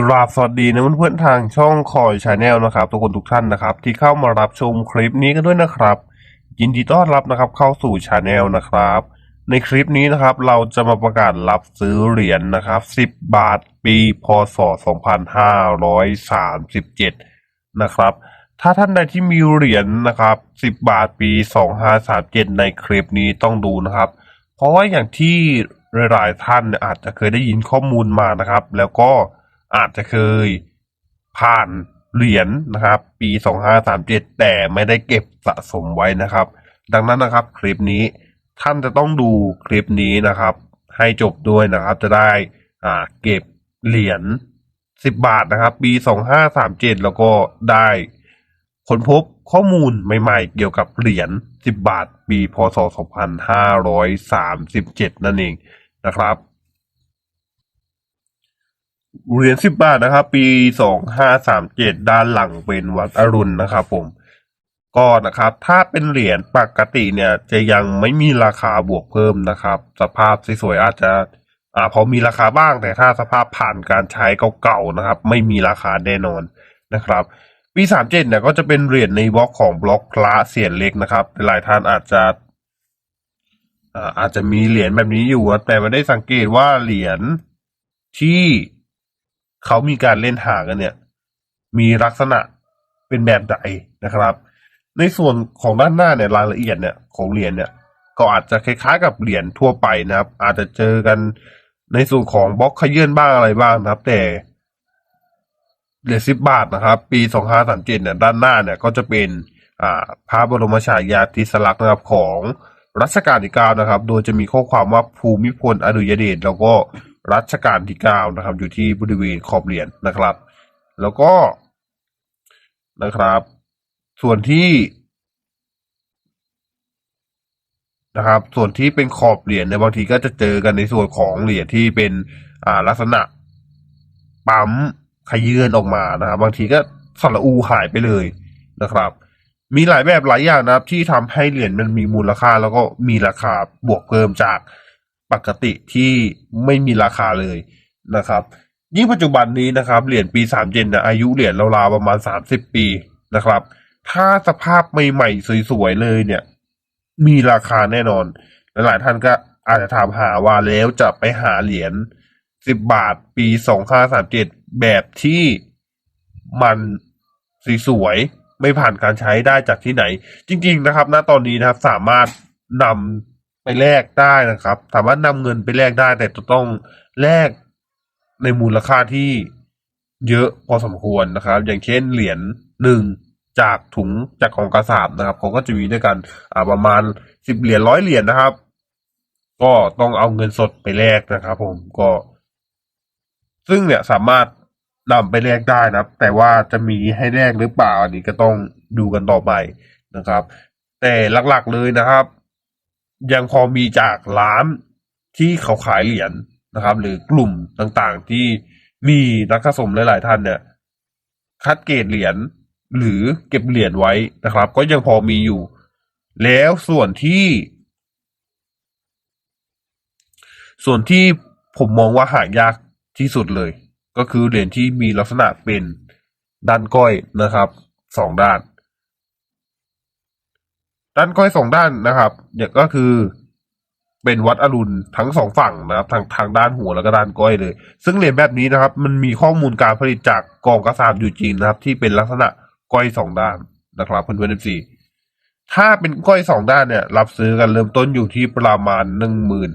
กราบสวัสดีนะเพื่อนๆทางช่องคอยชาแนลนะครับ ทุกคนทุกท่านนะครับ ที่เข้ามารับชมคลิปนี้กันด้วยนะครับ ยินดีต้อนรับนะครับเข้าสู่ชาแนลนะครับ ในคลิปนี้นะครับ เราจะมาประกาศรับซื้อเหรียญนะครับ 10 บาทปีพศ 2537 นะครับ ถ้าท่านใดที่มีเหรียญนะครับ 10 บาทปี 2537 ในคลิปนี้ต้องดูนะครับ เพราะว่าอย่างที่หลายๆท่านอาจจะเคยได้ยินข้อมูลมานะครับ แล้วก็ อาจจะเคยผ่านเหรียญนะครับ ปี2537แต่ไม่ได้เก็บสะสมไว้นะครับ ดังนั้นนะครับ คลิปนี้ท่านจะต้องดูคลิปนี้นะครับ ให้จบด้วยนะครับ จะได้อ่าเก็บเหรียญ10บาทนะครับ ปี2537แล้วก็ได้ค้นพบข้อมูลใหม่ๆ เกี่ยวกับเหรียญ10บาท ปีพศ2537นั่นเองนะครับ เหรียญ10บบาทนะครับ ปี2537ด้านหลังเป็นวัดอรุณนะครับผมก็นะครับ ถ้าเป็นเหรียญปกติเนี่ย จะยังไม่มีราคาบวกเพิ่มนะครับ สภาพสวยๆอาจจะอ่าพอมีราคาบ้างแต่ถ้าสภาพผ่านการใช้เก่าๆนะครับ ไม่มีราคาแน่นอนนะครับปี37เจ็ดเนี่ยก็จะเป็นเหรียญในบล็อกของบล็อกพระเสียนเล็กนะครับ หลายท่านอาจจะอ่าอาจจะมีเหรียญแบบนี้อยู่แต่ไม่ได้สังเกตว่าเหรียญที่ เขามีการเล่นหากันเนี่ย มีลักษณะเป็นแบบใดนะครับ ในส่วนของด้านหน้าเนี่ยรายละเอียดเนี่ยของเหรียญเนี่ย ก็อาจจะคล้ายๆกับเหรียญทั่วไปนะครับ อาจจะเจอกันในส่วนของบล็อกขยื่นบ้างอะไรบ้างนะครับ แต่เหรียญสิบบาทนะครับ ปีสองห้าสามเจ็ดเนี่ยด้านหน้าเนี่ยก็จะเป็นอ่าพระบรมฉายาธิสลักษณ์นะครับของรัชกาลที่เก้านะครับ โดยจะมีข้อความว่าภูมิพลอดุยเดชแล้วก็ รัชกาลที่เก้านะครับ อยู่ที่บริเวณขอบเหรียญนะครับ แล้วก็นะครับ ส่วนที่นะครับ ส่วนที่เป็นขอบเหรียญในบางทีก็จะเจอกันในส่วนของเหรียญที่เป็นอ่าลักษณะปั๊มขยื่นออกมานะครับ บางทีก็สระอูหายไปเลยนะครับ มีหลายแบบหลายอย่างนะครับ ที่ทำให้เหรียญมันมีมูลค่าแล้วก็มีราคาบวกเพิ่มจาก ปกติที่ไม่มีราคาเลยนะครับ ยิ่งปัจจุบันนี้นะครับ เหรียญปีสามเจนนะอายุเหรียญราวๆประมาณสามสิบปีนะครับ ถ้าสภาพใหม่ๆสวยๆเลยเนี่ย มีราคาแน่นอน หลายท่านก็อาจจะถามหาว่าแล้วจะไปหาเหรียญสิบบาทปีสองห้าสามเจ็ดแบบที่มันสวยๆไม่ผ่านการใช้ได้จากที่ไหน จริง ๆนะครับณตอนนี้นะครับสามารถนำ ไปแลกได้นะครับ สามารถนำเงินไปแลกได้ แต่จะต้องแลกในมูลค่าที่เยอะพอสมควรนะครับ อย่างเช่นเหรียญหนึ่งจากถุงจากของกระสาบนะครับเขาก็จะมีด้วยกันอ่าประมาณสิบเหรียญร้อยเหรียญนะครับ ก็ต้องเอาเงินสดไปแลกนะครับ ผมก็ ซึ่งเนี่ยสามารถนำไปแลกได้นะครับ แต่ว่าจะมีให้แลกหรือเปล่าอันนี้ก็ต้องดูกันต่อไปนะครับ แต่หลักๆเลยนะครับ ยังพอมีจากร้านที่เขาขายเหรียญนะครับ หรือกลุ่มต่างๆ ที่มีนักสะสมหลายๆท่านเนี่ย คัดเกรดเหรียญหรือเก็บเหรียญไว้นะครับ ก็ยังพอมีอยู่ แล้วส่วนที่ ส่วนที่ผมมองว่าหายากที่สุดเลย ก็คือเหรียญที่มีลักษณะเป็นด้านก้อยนะครับสองด้าน ด้านก้อยสองด้านนะครับเนี่ยก็คือเป็นวัดอรุณทั้งสองฝั่งนะครับทางทางด้านหัวแล้วก็ด้านก้อยเลย ซึ่งเหรียญแบบนี้นะครับ มันมีข้อมูลการผลิตจากกองกระสาบอยู่จริงนะครับ ที่เป็นลักษณะก้อยสองด้านนะครับเพื่อนเพื่อนซีถ้าเป็นก้อยสองด้านเนี่ย รับซื้อกันเริ่มต้นอยู่ที่ประมาณหนึ่งหมื่น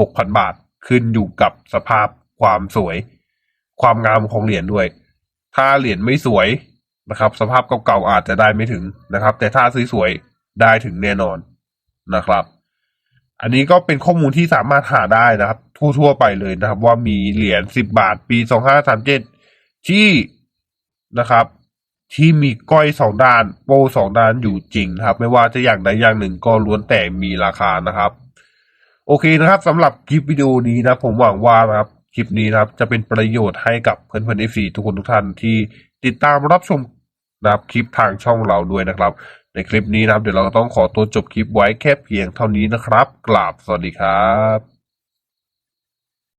หกพันบาทขึ้นอยู่กับสภาพความสวย ความงามของเหรียญด้วย ถ้าเหรียญไม่สวยนะครับ สภาพเก่าๆอาจจะได้ไม่ถึงนะครับ แต่ถ้าสวยๆ ได้ถึงแน่นอนนะครับ อันนี้ก็เป็นข้อมูลที่สามารถหาได้นะครับ ทั่วๆไปเลยนะครับ ว่ามีเหรียญสิบบาทปีสองห้าสามเจ็ดที่นะครับ ที่มีก้อยสองด้าน โป้สองด้านอยู่จริงนะครับ ไม่ว่าจะอย่างใดอย่างหนึ่งก็ล้วนแต่มีราคานะครับ โอเคนะครับสำหรับคลิปวิดีโอนี้นะ ผมหวังว่านะครับคลิปนี้นะครับจะเป็นประโยชน์ให้กับเพื่อนๆเอฟซีทุกคนทุกท่านที่ติดตามรับชมนะครับคลิปทางช่องเราด้วยนะครับ ในคลิปนี้นะครับ เดี๋ยวเราต้องขอตัวจบคลิปไว้แค่เพียงเท่านี้นะครับ กราบสวัสดีครับ